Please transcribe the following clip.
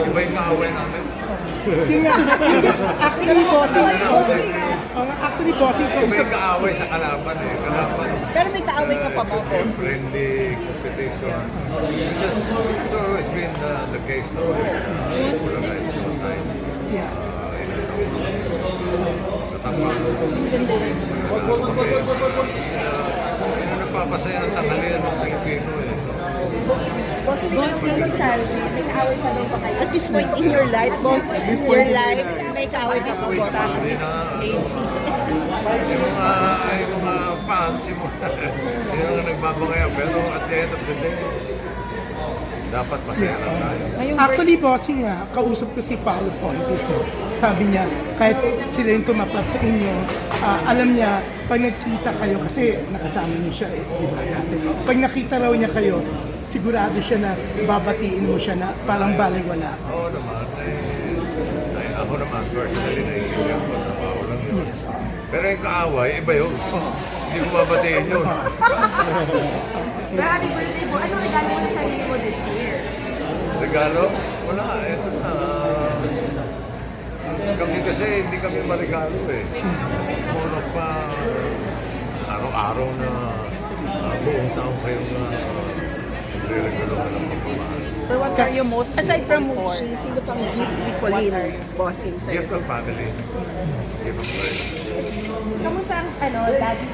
Iba yung kaaway namin. Yun nga, actually, bossing, oh, actually, bossing, Iba kausap yung kaaway sa kalaban eh. Kalaban, Pero may kaaway ka pa ba, boss? friendly competition. It's always been uh, the case no? Uh, sa time. Yeah. Uh. Yung nagpapasaya ng tanghalian ng Pilipino eh. Boss, boss, si Salvi, may kaaway pa daw ba kayo? At this point in your life, boss, in your life, may kaaway pa sa boss. Na, yung mga, yung mga fans, yung mga, yung mga nagbabangaya. Pero at the end of the day, dapat masaya lang tayo. Actually, bossing nga, kausap ko si Paolo Fontes. No? Sabi niya, kahit sila yung tumapat sa inyo, ah, alam niya, pag nagkita kayo, kasi nakasama niyo siya, eh, di ba dati? Pag nakita raw niya kayo, sigurado siya na babatiin mo siya na parang baliwala. Oo naman, eh, ay, ako naman personally naiiyak ko trabaho lang yun. Pero yung kaaway, iba yun. Hindi ko babatiin yun. Pero happy birthday po, ano regalo mo na sarili mo this year? Regalo? Wala, ito na. Kami kasi hindi kami maregalo eh. More of uh, araw-araw na uh, buong taon kayong uh, nagre-regalo ka ng pagmamahal. But what are you most Aside from for? Mushi, sino pang gift ni Pauline bossing sa'yo? Gift of family. Gift of friends. Kamusta ang ano, daddy